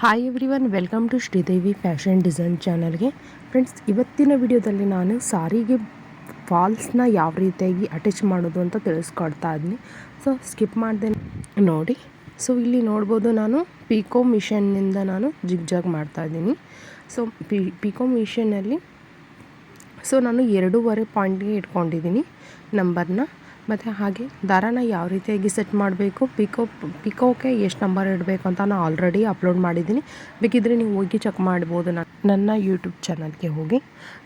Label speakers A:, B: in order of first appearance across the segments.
A: Hi everyone welcome to Sridevi fashion design ಚಾನಲ್ಗೆ friends ಇವತ್ತಿನ ವಿಡಿಯೋದಲ್ಲಿ ನಾನು ಸಾರಿಗೆ ಫಾಲ್ಸ್ನ ಯಾವ ರೀತಿಯಾಗಿ ಅಟ್ಯಾಚ್ ಮಾಡೋದು ಅಂತ ತಿಳಿಸ್ಕೊಡ್ತಾ ಇದ್ದೀನಿ ಸೊ ಸ್ಕಿಪ್ ಮಾಡಿದೆ ನೋಡಿ. ಸೊ ಇಲ್ಲಿ ನೋಡ್ಬೋದು ನಾನು ಪಿಕೋ ಮಿಷನ್ನಿಂದ ನಾನು ಜಿಗ್ ಜಾಗ್ ಮಾಡ್ತಾ ಇದ್ದೀನಿ. ಸೊ ಪಿ ಪಿಕೋ ಮಿಷನಲ್ಲಿ ಸೊ ನಾನು ಎರಡೂವರೆ ಪಾಯಿಂಟ್ಗೆ ಇಟ್ಕೊಂಡಿದ್ದೀನಿ ನಂಬರ್ನ ಮತ್ತು ಹಾಗೆ ದಾರಾನ ಯಾವ ರೀತಿಯಾಗಿ ಸೆಟ್ ಮಾಡಬೇಕು ಪಿಕೋ ಪಿಕೋಕ್ಕೆ ಎಷ್ಟು ನಂಬರ್ ಇಡಬೇಕು ಅಂತ ನಾನು ಆಲ್ರೆಡಿ ಅಪ್ಲೋಡ್ ಮಾಡಿದ್ದೀನಿ. ಬೇಕಿದ್ದರೆ ನೀವು ಹೋಗಿ ಚೆಕ್ ಮಾಡ್ಬೋದು ನನ್ನ ನನ್ನ ಯೂಟ್ಯೂಬ್ ಚಾನಲ್ಗೆ ಹೋಗಿ.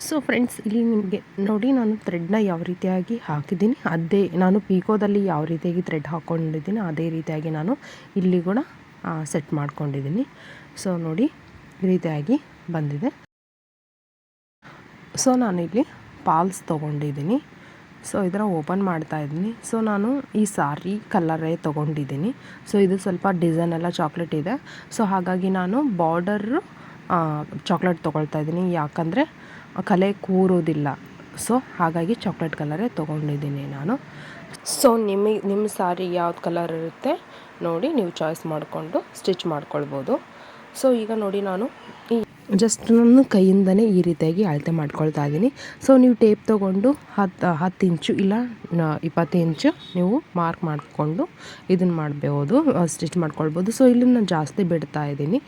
A: ಸೊ ಫ್ರೆಂಡ್ಸ್ ಇಲ್ಲಿ ನಿಮಗೆ ನೋಡಿ ನಾನು ಥ್ರೆಡ್ನ ಯಾವ ರೀತಿಯಾಗಿ ಹಾಕಿದ್ದೀನಿ. ಅದೇ ನಾನು ಪಿಕೋದಲ್ಲಿ ಯಾವ ರೀತಿಯಾಗಿ ಥ್ರೆಡ್ ಹಾಕ್ಕೊಂಡಿದ್ದೀನಿ ಅದೇ ರೀತಿಯಾಗಿ ನಾನು ಇಲ್ಲಿ ಕೂಡ ಸೆಟ್ ಮಾಡ್ಕೊಂಡಿದ್ದೀನಿ. ಸೊ ನೋಡಿ, ಈ ರೀತಿಯಾಗಿ ಬಂದಿದೆ. ಸೊ ನಾನಿಲ್ಲಿ ಪಾಲ್ಸ್ ತೊಗೊಂಡಿದ್ದೀನಿ. ಸೊ ಇದರ ಓಪನ್ ಮಾಡ್ತಾ ಇದ್ದೀನಿ. ಸೊ, ನಾನು ಈ ಸಾರಿ ಕಲ್ಲರೇ ತೊಗೊಂಡಿದ್ದೀನಿ. ಸೊ, ಇದು ಸ್ವಲ್ಪ ಡಿಸೈನ್ ಎಲ್ಲ ಚಾಕ್ಲೇಟ್ ಇದೆ. ಸೊ, ಹಾಗಾಗಿ ನಾನು ಬಾರ್ಡರ್ ಚಾಕ್ಲೇಟ್ ತೊಗೊಳ್ತಾ ಇದ್ದೀನಿ. ಯಾಕಂದರೆ ಕಲೆ ಕೂರೋದಿಲ್ಲ. ಸೊ, ಹಾಗಾಗಿ ಚಾಕ್ಲೇಟ್ ಕಲರೇ ತೊಗೊಂಡಿದ್ದೀನಿ ನಾನು. ಸೊ ನಿಮಗೆ ನಿಮ್ಮ ಸಾರಿ ಯಾವ್ದು ಕಲರ್ ಇರುತ್ತೆ ನೋಡಿ, ನೀವು ಚಾಯ್ಸ್ ಮಾಡಿಕೊಂಡು ಸ್ಟಿಚ್ ಮಾಡ್ಕೊಳ್ಬೋದು. ಸೊ, ಈಗ ನೋಡಿ ನಾನು ಈ ಜಸ್ಟ್ ನಾನು ಕೈಯಿಂದನೇ ಈ ರೀತಿಯಾಗಿ ಅಳತೆ ಮಾಡ್ಕೊಳ್ತಾ ಇದ್ದೀನಿ. ಸೊ ನೀವು ಟೇಪ್ ತೊಗೊಂಡು ಹತ್ತು ಹತ್ತು ಇಂಚು ಇಲ್ಲ ಇಪ್ಪತ್ತು ಇಂಚು ನೀವು ಮಾರ್ಕ್ ಮಾಡಿಕೊಂಡು ಇದನ್ನು ಮಾಡಬಹುದು ಸ್ಟಿಚ್ ಮಾಡ್ಕೊಳ್ಬೋದು. ಸೊ ಇಲ್ಲಿ ನಾನು ಜಾಸ್ತಿ ಬಿಡ್ತಾ ಇದ್ದೀನಿ.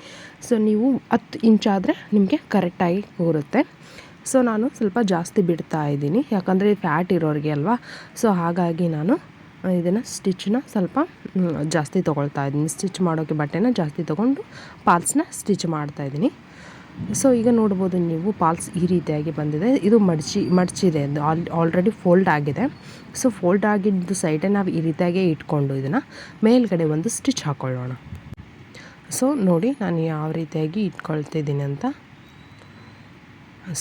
A: ಸೊ ನೀವು ಹತ್ತು ಇಂಚಾದರೆ ನಿಮಗೆ ಕರೆಕ್ಟಾಗಿ ಕೂರುತ್ತೆ. ಸೊ ನಾನು ಸ್ವಲ್ಪ ಜಾಸ್ತಿ ಬಿಡ್ತಾ ಇದ್ದೀನಿ. ಯಾಕಂದರೆ ಫ್ಯಾಟ್ ಇರೋರಿಗೆ ಅಲ್ವಾ? ಸೊ ಹಾಗಾಗಿ ನಾನು ಇದನ್ನು ಸ್ಟಿಚ್ನ ಸ್ವಲ್ಪ ಜಾಸ್ತಿ ತೊಗೊಳ್ತಾ ಇದ್ದೀನಿ. ಸ್ಟಿಚ್ ಮಾಡೋಕ್ಕೆ ಬಟ್ಟೆನ ಜಾಸ್ತಿ ತೊಗೊಂಡು ಪಾಲ್ಸ್ನ ಸ್ಟಿಚ್ ಮಾಡ್ತಾಯಿದ್ದೀನಿ ಸೊ ಈಗ ನೋಡ್ಬೋದು ನೀವು ಪಾಲ್ಸ್ ಈ ರೀತಿಯಾಗಿ ಬಂದಿದೆ. ಇದು ಮಡಚಿ, ಮಡಚಿದೆ. ಆಲ್ ಆಲ್ರೆಡಿ ಫೋಲ್ಡ್ ಆಗಿದೆ. ಸೊ ಫೋಲ್ಡ್ ಆಗಿದ್ದು ಸೈಡೆ ನಾವು ಈ ರೀತಿಯಾಗಿ ಇಟ್ಕೊಂಡು ಇದನ್ನು ಮೇಲ್ಗಡೆ ಒಂದು ಸ್ಟಿಚ್ ಹಾಕ್ಕೊಳ್ಳೋಣ ಸೊ ನೋಡಿ ನಾನು ಯಾವ ರೀತಿಯಾಗಿ ಇಟ್ಕೊಳ್ತಿದ್ದೀನಿ ಅಂತ.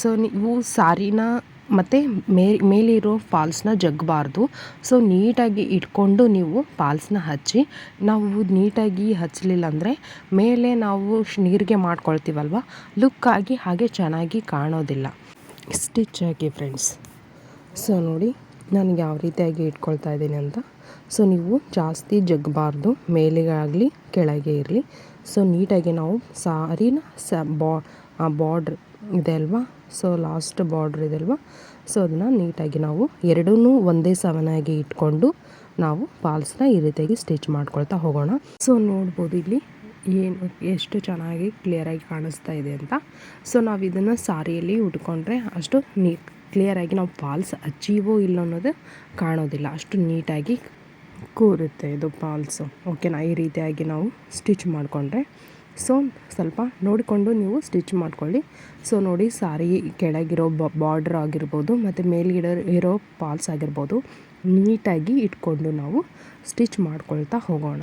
A: ಸೊ ನೀವು ಸಾರಿನ ಮತ್ತು ಮೇ, ಮೇಲಿರೋ ಫಾಲ್ಸ್ನ ಜಗ್ಗಬಾರ್ದು ಸೊ, ನೀಟಾಗಿ ಇಟ್ಕೊಂಡು ನೀವು ಫಾಲ್ಸ್ನ ಹಚ್ಚಿ, ನಾವು ನೀಟಾಗಿ ಹಚ್ಚಲಿಲ್ಲ ಅಂದರೆ ಮೇಲೆ ನಾವು ನೀರಿಗೆ ಮಾಡ್ಕೊಳ್ತೀವಲ್ವ? ಲುಕ್ಕಾಗಿ ಹಾಗೆ ಚೆನ್ನಾಗಿ ಕಾಣೋದಿಲ್ಲ. ಸ್ಟಿಚ್ ಆಗಿ ಫ್ರೆಂಡ್ಸ್. ಸೊ, ನೋಡಿ ನಾನು ಯಾವ ರೀತಿಯಾಗಿ ಇಟ್ಕೊಳ್ತಾ ಇದ್ದೀನಿ ಅಂತ. ಸೊ, ನೀವು ಜಾಸ್ತಿ ಜಗ್ಗಬಾರ್ದು ಮೇಲೆಗಾಗಲಿ, ಕೆಳಗೆ ಇರಲಿ. ಸೊ, ನೀಟಾಗಿ ನಾವು ಸಾರಿನ ಸ, ಬಾ ಬಾರ್ಡ್ರ್ ಇದೆ ಅಲ್ವಾ? ಸೊ ಲಾಸ್ಟ್ ಬಾರ್ಡ್ರ್ ಇದೆ ಅಲ್ವಾ? ಸೊ ಅದನ್ನು ನೀಟಾಗಿ ನಾವು ಎರಡೂ ಒಂದೇ ಸಮನಾಗಿ ಇಟ್ಕೊಂಡು ನಾವು ಫಾಲ್ಸ್ನ ಈ ರೀತಿಯಾಗಿ ಸ್ಟಿಚ್ ಮಾಡ್ಕೊಳ್ತಾ ಹೋಗೋಣ. ಸೊ ನೋಡ್ಬೋದು ಇಲ್ಲಿ ಏನು ಎಷ್ಟು ಚೆನ್ನಾಗಿ ಕ್ಲಿಯರಾಗಿ ಕಾಣಿಸ್ತಾ ಇದೆ ಅಂತ. ಸೊ ನಾವು ಇದನ್ನು ಸಾರಿಯಲ್ಲಿ ಉಟ್ಕೊಂಡ್ರೆ ಅಷ್ಟು ನೀ ಕ್ಲಿಯರಾಗಿ ನಾವು ಫಾಲ್ಸ್ ಅಚೀವೋ ಇಲ್ಲ ಅನ್ನೋದು ಕಾಣೋದಿಲ್ಲ. ಅಷ್ಟು ನೀಟಾಗಿ ಕೂರುತ್ತೆ ಇದು ಫಾಲ್ಸು ಓಕೆನಾ ಈ ರೀತಿಯಾಗಿ ನಾವು ಸ್ಟಿಚ್ ಮಾಡಿಕೊಂಡ್ರೆ ಸೊ ಸ್ವಲ್ಪ ನೋಡಿಕೊಂಡು ನೀವು ಸ್ಟಿಚ್ ಮಾಡ್ಕೊಳ್ಳಿ. ಸೊ ನೋಡಿ ಸಾರಿ ಕೆಳಗಿರೋ ಬಾರ್ಡ್ರ್ ಆಗಿರ್ಬೋದು ಮತ್ತು ಮೇಲ್ಗಿಡ ಇರೋ ಪಾಲ್ಸ್ ಆಗಿರ್ಬೋದು ನೀಟಾಗಿ ಇಟ್ಕೊಂಡು ನಾವು ಸ್ಟಿಚ್ ಮಾಡ್ಕೊಳ್ತಾ ಹೋಗೋಣ.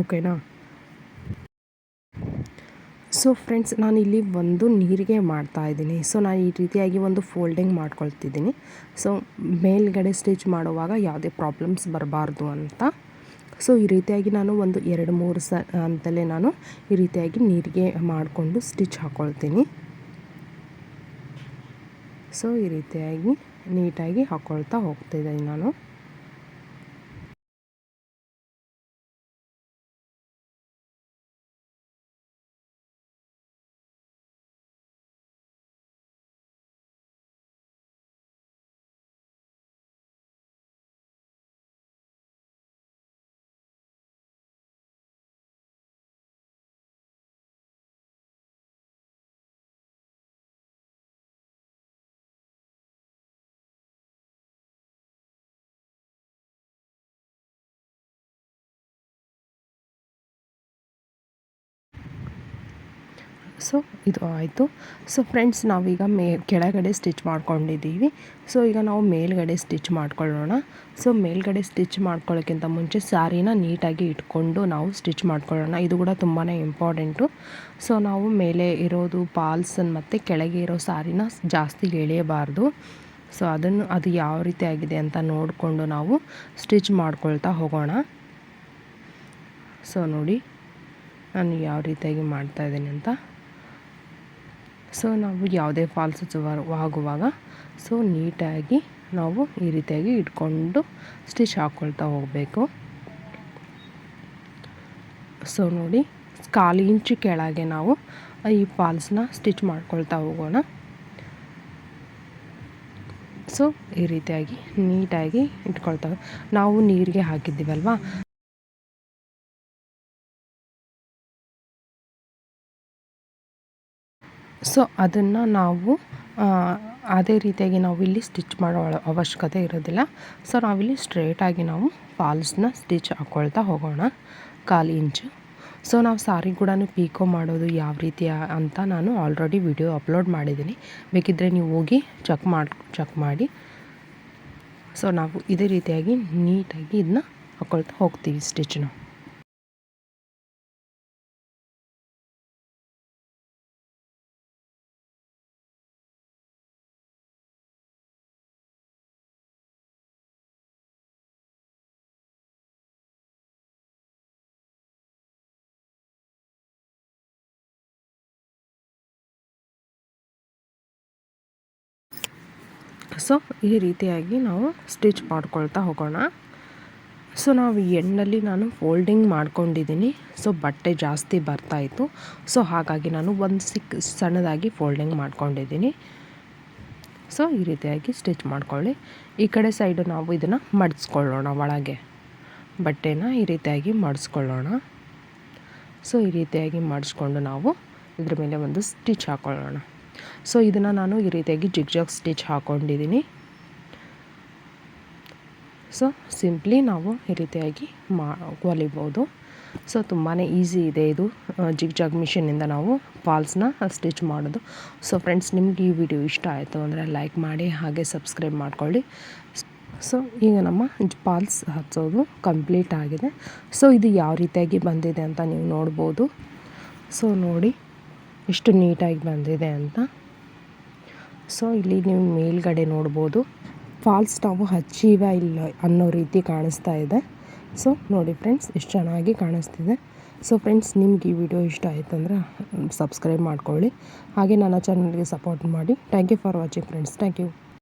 A: ಓಕೆನಾ? ಸೊ ಫ್ರೆಂಡ್ಸ್, ನಾನು ಇಲ್ಲಿ ಒಂದು ನೀರಿಗೆ ಮಾಡ್ತಾ ಇದ್ದೀನಿ. ಸೊ ನಾನು ಈ ರೀತಿಯಾಗಿ ಒಂದು ಫೋಲ್ಡಿಂಗ್ ಮಾಡ್ಕೊಳ್ತಿದ್ದೀನಿ. ಸೊ ಮೇಲ್ಗಡೆ ಸ್ಟಿಚ್ ಮಾಡುವಾಗ ಯಾವುದೇ ಪ್ರಾಬ್ಲಮ್ಸ್ ಬರಬಾರ್ದು ಅಂತ ಸೊ, ಈ ರೀತಿಯಾಗಿ ನಾನು ಒಂದು ಎರಡು ಮೂರು ಸ, ಅಂತಲೇ ನಾನು ಈ ರೀತಿಯಾಗಿ ನೀರಿಗೆ ಮಾಡಿಕೊಂಡು ಸ್ಟಿಚ್ ಹಾಕ್ಕೊಳ್ತೀನಿ ಸೊ, ಈ ರೀತಿಯಾಗಿ ನೀಟಾಗಿ ಹಾಕ್ಕೊಳ್ತಾ ಹೋಗ್ತಿದ್ದೀನಿ ನಾನು. ಸೊ, ಇದು ಆಯಿತು. ಸೊ, ಫ್ರೆಂಡ್ಸ್, ನಾವೀಗ ಮೇ, ಕೆಳಗಡೆ ಸ್ಟಿಚ್ ಮಾಡ್ಕೊಂಡಿದ್ದೀವಿ. ಸೊ, ಈಗ ನಾವು ಮೇಲ್ಗಡೆ ಸ್ಟಿಚ್ ಮಾಡ್ಕೊಳ್ಳೋಣ. ಸೊ, ಮೇಲ್ಗಡೆ ಸ್ಟಿಚ್ ಮಾಡ್ಕೊಳ್ಳೋಕ್ಕಿಂತ ಮುಂಚೆ ಸ್ಯಾರಿನ ನೀಟಾಗಿ ಇಟ್ಕೊಂಡು ನಾವು ಸ್ಟಿಚ್ ಮಾಡ್ಕೊಳ್ಳೋಣ. ಇದು ಕೂಡ ತುಂಬಾ ಇಂಪಾರ್ಟೆಂಟು. ಸೊ, ನಾವು ಮೇಲೆ ಇರೋದು ಪಾಲ್ಸನ್ ಮತ್ತು ಕೆಳಗೆ ಇರೋ ಸ್ಯಾರಿನ ಜಾಸ್ತಿ ಎಳೆಯಬಾರ್ದು. ಸೊ, ಅದನ್ನು, ಅದು ಯಾವ ರೀತಿ ಆಗಿದೆ ಅಂತ ನೋಡಿಕೊಂಡು ನಾವು ಸ್ಟಿಚ್ ಮಾಡ್ಕೊಳ್ತಾ ಹೋಗೋಣ. ಸೊ, ನೋಡಿ, ನಾನು ಯಾವ ರೀತಿಯಾಗಿ ಮಾಡ್ತಾಯಿದ್ದೀನಿ ಅಂತ. ಸೊ ನಾವು ಯಾವುದೇ ಫಾಲ್ಸ್ ಆಗುವಾಗ ಸೊ ನೀಟಾಗಿ ನಾವು ಈ ರೀತಿಯಾಗಿ ಇಟ್ಕೊಂಡು ಸ್ಟಿಚ್ ಹಾಕ್ಕೊಳ್ತಾ ಹೋಗಬೇಕು. ಸೊ ನೋಡಿ, ಕಾಲು ಇಂಚು ಕೆಳಗೆ ನಾವು ಈ ಫಾಲ್ಸ್ನ ಸ್ಟಿಚ್ ಮಾಡ್ಕೊಳ್ತಾ ಹೋಗೋಣ. ಸೊ ಈ ರೀತಿಯಾಗಿ ನೀಟಾಗಿ ಇಟ್ಕೊಳ್ತಾ ನಾವು ನೀರಿಗೆ ಹಾಕಿದ್ದೀವಲ್ವಾ? ಸೊ ಅದನ್ನು ನಾವು ಅದೇ ರೀತಿಯಾಗಿ ನಾವು ಇಲ್ಲಿ ಸ್ಟಿಚ್ ಮಾಡೋ ಅವಶ್ಯಕತೆ ಇರೋದಿಲ್ಲ. ಸೊ ನಾವಿಲ್ಲಿ ಸ್ಟ್ರೇಟಾಗಿ ನಾವು ಫಾಲ್ಸ್ನ ಸ್ಟಿಚ್ ಹಾಕ್ಕೊಳ್ತಾ ಹೋಗೋಣ, ಕಾಲು ಇಂಚು. ಸೊ ನಾವು ಸಾರಿ ಕೂಡ ಪೀಕೋ ಮಾಡೋದು ಯಾವ ರೀತಿಯ ಅಂತ ನಾನು ಆಲ್ರೆಡಿ ವಿಡಿಯೋ ಅಪ್ಲೋಡ್ ಮಾಡಿದ್ದೀನಿ. ಬೇಕಿದ್ದರೆ ನೀವು ಹೋಗಿ ಚೆಕ್ ಮಾಡಿ ಚೆಕ್ ಮಾಡಿ. ಸೊ ನಾವು ಇದೇ ರೀತಿಯಾಗಿ ನೀಟಾಗಿ ಇದನ್ನ ಹಾಕ್ಕೊಳ್ತಾ ಹೋಗ್ತೀವಿ ಸ್ಟಿಚ್ನ ಸೊ, ಈ ರೀತಿಯಾಗಿ ನಾವು ಸ್ಟಿಚ್ ಮಾಡ್ಕೊಳ್ತಾ ಹೋಗೋಣ. ಸೊ, ನಾವು ಎಂಡಲ್ಲಿ ನಾನು ಫೋಲ್ಡಿಂಗ್ ಮಾಡ್ಕೊಂಡಿದ್ದೀನಿ. ಸೊ, ಬಟ್ಟೆ ಜಾಸ್ತಿ ಬರ್ತಾಯಿತ್ತು ಸೊ, ಹಾಗಾಗಿ ನಾನು ಒಂದು ಸಿಕ್, ಸಣ್ಣದಾಗಿ ಫೋಲ್ಡಿಂಗ್ ಮಾಡ್ಕೊಂಡಿದ್ದೀನಿ. ಸೊ, ಈ ರೀತಿಯಾಗಿ ಸ್ಟಿಚ್ ಮಾಡ್ಕೊಳ್ಳಿ. ಈ ಕಡೆ ಸೈಡು ನಾವು ಇದನ್ನು ಮಡಿಸ್ಕೊಳ್ಳೋಣ ಒಳಗೆ. ಬಟ್ಟೆನ ಈ ರೀತಿಯಾಗಿ ಮಡಿಸ್ಕೊಳ್ಳೋಣ. ಸೊ, ಈ ರೀತಿಯಾಗಿ ಮಾಡಿಸ್ಕೊಂಡು ನಾವು ಇದ್ರ ಮೇಲೆ ಒಂದು ಸ್ಟಿಚ್ ಹಾಕ್ಕೊಳ್ಳೋಣ ಸೊ ಇದನ್ನು ನಾನು ಈ ರೀತಿಯಾಗಿ ಜಿಗ್ ಜಾಗ್ ಸ್ಟಿಚ್ ಹಾಕ್ಕೊಂಡಿದ್ದೀನಿ ಸೊ ಸಿಂಪ್ಲಿ ನಾವು ಈ ರೀತಿಯಾಗಿ ಮಾ, ಹೊಲಿಬೋದು. ಸೊ ತುಂಬಾ ಈಸಿ ಇದೆ ಇದು. ಜಿಗ್ ಜಾಗ್ ಮಿಷಿನಿಂದ ನಾವು ಫಾಲ್ಸ್ನ ಸ್ಟಿಚ್ ಮಾಡೋದು. ಸೊ ಫ್ರೆಂಡ್ಸ್ ನಿಮ್ಗೆ ಈ ವಿಡಿಯೋ ಇಷ್ಟ ಆಯಿತು ಅಂದರೆ ಲೈಕ್ ಮಾಡಿ, ಹಾಗೆ ಸಬ್ಸ್ಕ್ರೈಬ್ ಮಾಡ್ಕೊಳ್ಳಿ. ಸೊ ಈಗ ನಮ್ಮ ಫಾಲ್ಸ್ ಹಚ್ಚೋದು ಕಂಪ್ಲೀಟ್ ಆಗಿದೆ. ಸೊ ಇದು ಯಾವ ರೀತಿಯಾಗಿ ಬಂದಿದೆ ಅಂತ ನೀವು ನೋಡ್ಬೋದು. ಸೊ ನೋಡಿ. ಎಷ್ಟು ನೀಟಾಗಿ ಬಂದಿದೆ ಅಂತ. ಸೊ ಇಲ್ಲಿ ನೀವು ಮೇಲ್ಗಡೆ ನೋಡ್ಬೋದು. ಫಾಲ್ಸ್ ನಾವು ಹಚ್ಚಿವ ಇಲ್ಲ ಅನ್ನೋ ರೀತಿ ಕಾಣಿಸ್ತಾ ಇದೆ. ಸೊ ನೋಡಿ ಫ್ರೆಂಡ್ಸ್ ಎಷ್ಟು ಚೆನ್ನಾಗಿ ಕಾಣಿಸ್ತಿದೆ. ಸೊ ಫ್ರೆಂಡ್ಸ್ ನಿಮ್ಗೆ ಈ ವಿಡಿಯೋ ಇಷ್ಟ ಆಯ್ತು ಅಂದರೆ ಸಬ್ಸ್ಕ್ರೈಬ್ ಮಾಡ್ಕೊಳ್ಳಿ. ಹಾಗೆ ನನ್ನ ಚಾನಲ್ಗೆ ಸಪೋರ್ಟ್ ಮಾಡಿ. Thank you for watching friends thank you